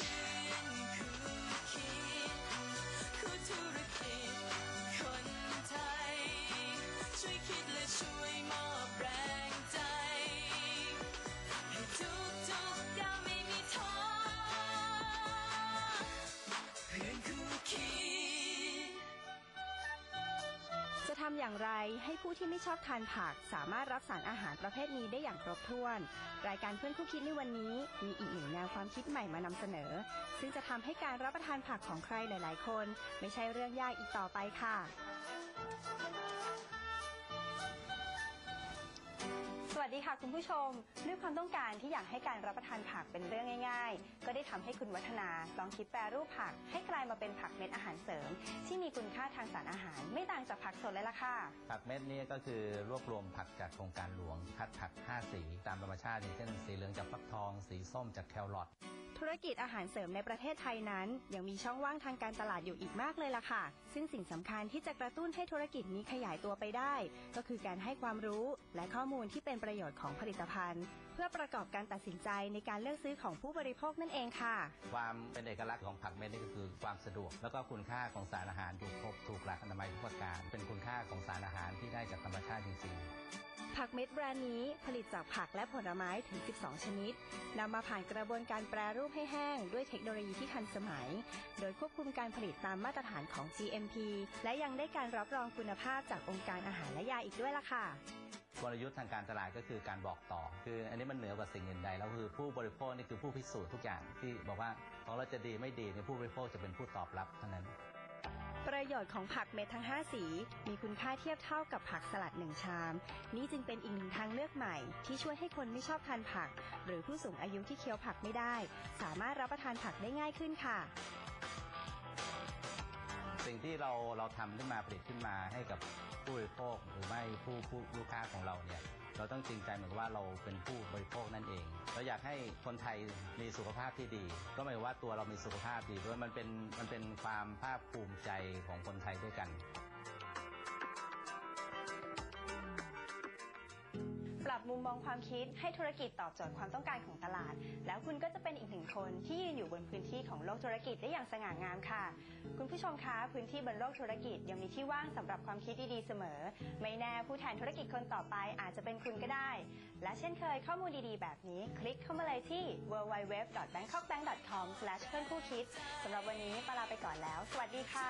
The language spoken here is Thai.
คู่ำอย่างไรให้ผู้ที่ไม่ชอบทานผักสามารถรับสารอาหารประเภทนี้ได้อย่างครบถ้วน รายการเพื่อนคู่คิดในวันนี้ มีอีกหนึ่งแนวความคิดใหม่มานำเสนอ ซึ่งจะทำให้การรับประทานผักของใครหลาย ๆ คน ไม่ใช่เรื่องยากอีกต่อไปค่ะ สวัสดีค่ะคุณผู้ชม ด้วยความต้องการที่อยากให้การรับประทานผักเป็นเรื่องง่าย ๆ ก็ได้ทำให้คุณวัฒนาลองคิดแปรรูปผัก ให้กลายมาเป็นผักเม็ดอาหารเสริม ที่มีคุณค่าทางสารอาหาร ไม่ต่างจากผักสดเลยล่ะค่ะ ผักเม็ดนี่ก็คือรวบรวมผักจากโครงการหลวงคัดผัก 5 สี ตามธรรมชาติอย่างเช่นสีเหลืองจากฟักทอง สีส้มจากแครอท ธุรกิจอาหารเสริมในประเทศไทยนั้น ยังมีช่องว่างทางการตลาดอยู่อีกมากเลยล่ะค่ะ ซึ่งสิ่งสำคัญที่จะกระตุ้นให้ธุรกิจนี้ขยายตัวไปได้ ก็คือการให้ความรู้และข้อมูลที่เป็นประโยชน์ของผลิตภัณฑ์ เพื่อประกอบการตัดสินใจในการเลือกซื้อของผู้บริโภคนั่นเองค่ะ ความเป็นเอกลักษณ์ของผักเม็ดนี่ก็คือความสะดวก แล้วก็คุณค่าของสารอาหารอยู่ครบถูกหลักอนามัยทุกประการ เป็นคุณค่าของสารอาหารที่ได้จากธรรมชาติจริงๆผักเม็ดแบรนด์นี้ผลิตจากผักและผลไม้ถึง 12 ชนิด นำมาผ่านกระบวนการแปรรูปให้แห้งด้วยเทคโนโลยีที่ทันสมัย โดยควบคุมการผลิตตามมาตรฐานของ GMP และยังได้การรับรองคุณภาพจากองค์การอาหารและยาอีกด้วยล่ะค่ะกลยุทธ์ทางการตลาดก็คือการบอกต่อ คืออันนี้มันเหนือกว่าสิ่งอื่นใดแล้วคือผู้บริโภคนี่คือผู้พิสูจน์ทุกอย่างที่บอกว่าของเราจะดีไม่ดีเนี่ยผู้บริโภคจะเป็นผู้ตอบรับเท่านั้น ประโยชน์ของผักเม็ดทั้ง 5 สี มีคุณค่าเทียบเท่ากับผักสลัดหนึ่งชาม นี่จึงเป็นอีกหนึ่งทางเลือกใหม่ ที่ช่วยให้คนไม่ชอบทานผัก หรือผู้สูงอายุที่เคี้ยวผักไม่ได้ สามารถรับประทานผักได้ง่ายขึ้นค่ะ สิ่งที่เราเราทำขึ้นมาผลิตขึ้นมาให้กับผู้บริโภคหรือไม่ผู้ผู้ลูกค้าของเราเนี่ยเราต้องจริงใจเหมือนว่าเราเป็นผู้บริโภคนั่นเอง เราอยากให้คนไทยมีสุขภาพที่ดี ก็หมายว่าตัวเรามีสุขภาพดีด้วยมันเป็นมันเป็นความภาคภูมิใจของคนไทยด้วยกัน รับมุมมองความคิดให้ธุรกิจตอบโจทย์ความต้องการของตลาด แล้วคุณก็จะเป็นอีกหนึ่งคนที่ยืนอยู่บนพื้นที่ของโลกธุรกิจได้อย่างสง่างามค่ะ คุณผู้ชมคะพื้นที่บนโลกธุรกิจยังมีที่ว่างสำหรับความคิดดีๆเสมอ ไม่แน่ผู้แทนธุรกิจคนต่อไปอาจจะเป็นคุณก็ได้ และเช่นเคยข้อมูลดีๆ แบบนี้คลิกเข้ามาเลยที่ www.bangkokbank.com เพื่อนคู่คิดสำหรับวันนี้ปาลาไปก่อนแล้ว สวัสดีค่ะ